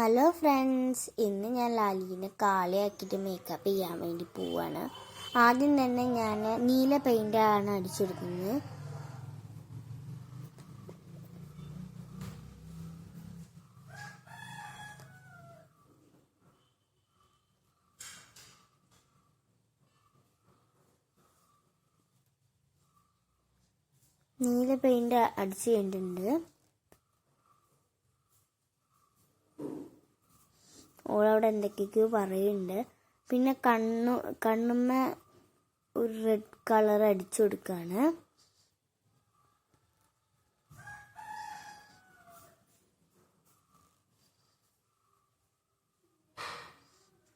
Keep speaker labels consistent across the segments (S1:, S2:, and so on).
S1: Hello friends ഇന്ന് ഞാൻ ലാലീനെ കാളിയാക്കിയിട്ട് makeup ചെയ്യാൻ വേണ്ടി പോവാണ്. ആദ്യം തന്നെ ഞാൻ നീല പെയിന്റ് ആണ് അടിച്ചെടുക്കുന്നത്. നീല പെയിന്റ് അടിച്ച് കഴിഞ്ഞിട്ടുണ്ട്. ഓളവിടെ എന്തൊക്കെയൊക്കെയോ പറയുന്നുണ്ട് പിന്നെ കണ്ണു കണ്ണുമ്മ ഒരു റെഡ് കളർ അടിച്ചു കൊടുക്കുകയാണ്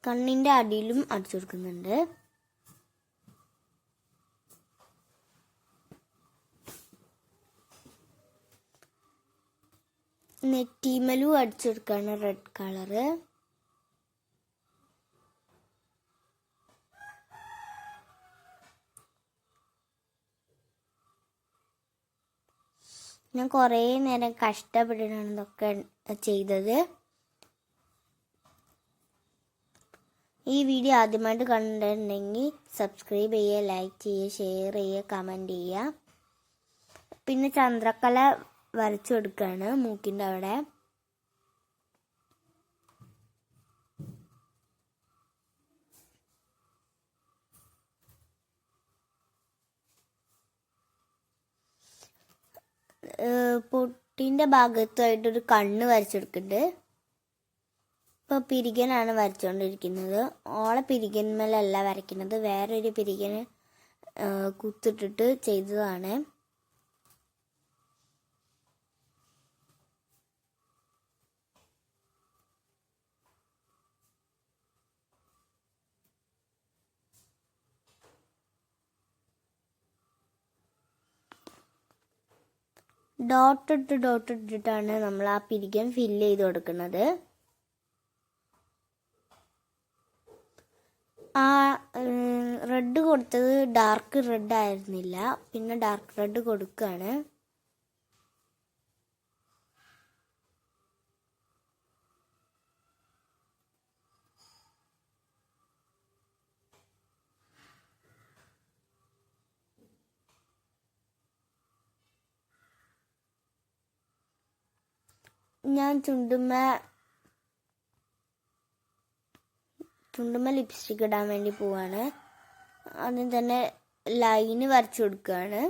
S1: കണ്ണിന്റെ അടിയിലും അടിച്ചു കൊടുക്കുന്നുണ്ട്. നെറ്റിമലും അടിച്ചു കൊടുക്കുകയാണ് റെഡ് കളറ് ഞാൻ കുറേ നേരം കഷ്ടപ്പെട്ടിട്ടാണ് ഇതൊക്കെ ചെയ്തത്. ഈ വീഡിയോ ആദ്യമായിട്ട് കണ്ടിട്ടുണ്ടെങ്കിൽ സബ്സ്ക്രൈബ് ചെയ്യുക ലൈക്ക് ചെയ്യുക ഷെയർ ചെയ്യുക കമന്റ് ചെയ്യുക. പിന്നെ ചന്ദ്രക്കല വരച്ചു കൊടുക്കുകയാണ് മൂക്കിന്റെ അവിടെ. പൊട്ടിന്റെ ഭാഗത്തായിട്ടൊരു കണ്ണ് വരച്ചെടുക്കുന്നുണ്ട്. ഇപ്പോൾ പിരികനാണ് വരച്ചുകൊണ്ടിരിക്കുന്നത് ഓളെ പിരികന്മേലല്ല വരയ്ക്കുന്നത്. വേറൊരു പിരികന് കുത്തിട്ടിട്ട് ചെയ്തതാണ്. ഡോട്ട് ഇട്ട് ഡോട്ട് ഇട്ടിട്ടാണ് നമ്മൾ ആ പിരികൻ ഫില്ല് ചെയ്ത് കൊടുക്കുന്നത്. ആ റെഡ് കൊടുത്തത് ഡാർക്ക് റെഡ് ആയിരുന്നില്ല. പിന്നെ ഡാർക്ക് റെഡ് കൊടുക്കുകയാണ് ഞാൻ ചുണ്ടുമ്മ ചുണ്ടുമ്മ ലിപ്സ്റ്റിക് ഇടാൻ വേണ്ടി പോവാണ്. ആദ്യം തന്നെ ലൈന് വരച്ചു കൊടുക്കുകയാണ്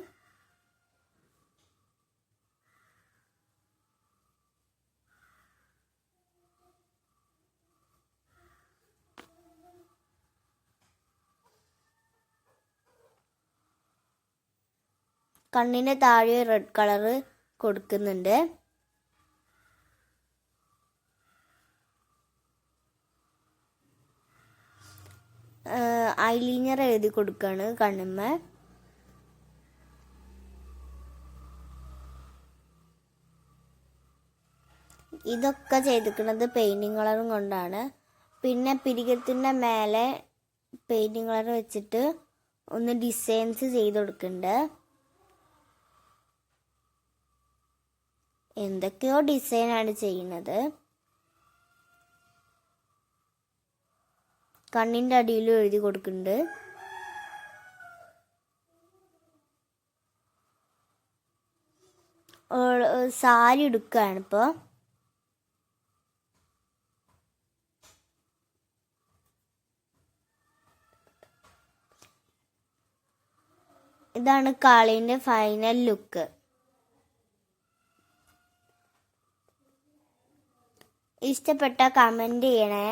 S1: കണ്ണിന്റെ താഴെ റെഡ് കളറ് കൊടുക്കുന്നുണ്ട്. ഐലീനർ എഴുതി കൊടുക്കുകയാണ് കണ്ണുമ്മ. ഇതൊക്കെ ചെയ്തിരിക്കുന്നത് പെയിന്റിങ് കളറും കൊണ്ടാണ്. പിന്നെ പിരികത്തിന്റെ മേലെ പെയിന്റിങ് കളർ വെച്ചിട്ട് ഒന്ന് ഡിസൈൻസ് ചെയ്ത് കൊടുക്കുന്നുണ്ട് എന്തൊക്കെയോ ഡിസൈനാണ് ചെയ്യുന്നത്. കണ്ണിന്റെ അടിയിലും എഴുതി കൊടുക്കുന്നുണ്ട്. സാരി എടുക്കുകയാണ് ഇപ്പോൾ ഇതാണ് കാളിന്റെ ഫൈനൽ ലുക്ക് ഇഷ്ടപ്പെട്ട കമന്റ് ചെയ്യണേ.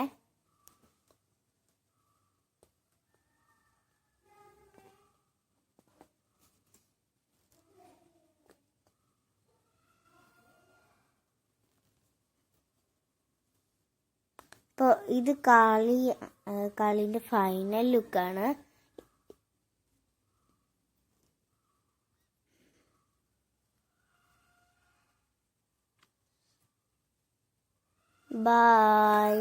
S1: ഇപ്പോൾ ഇത് കാളി കാളിന്റെ ഫൈനൽ ലുക്കാണ് ബായ്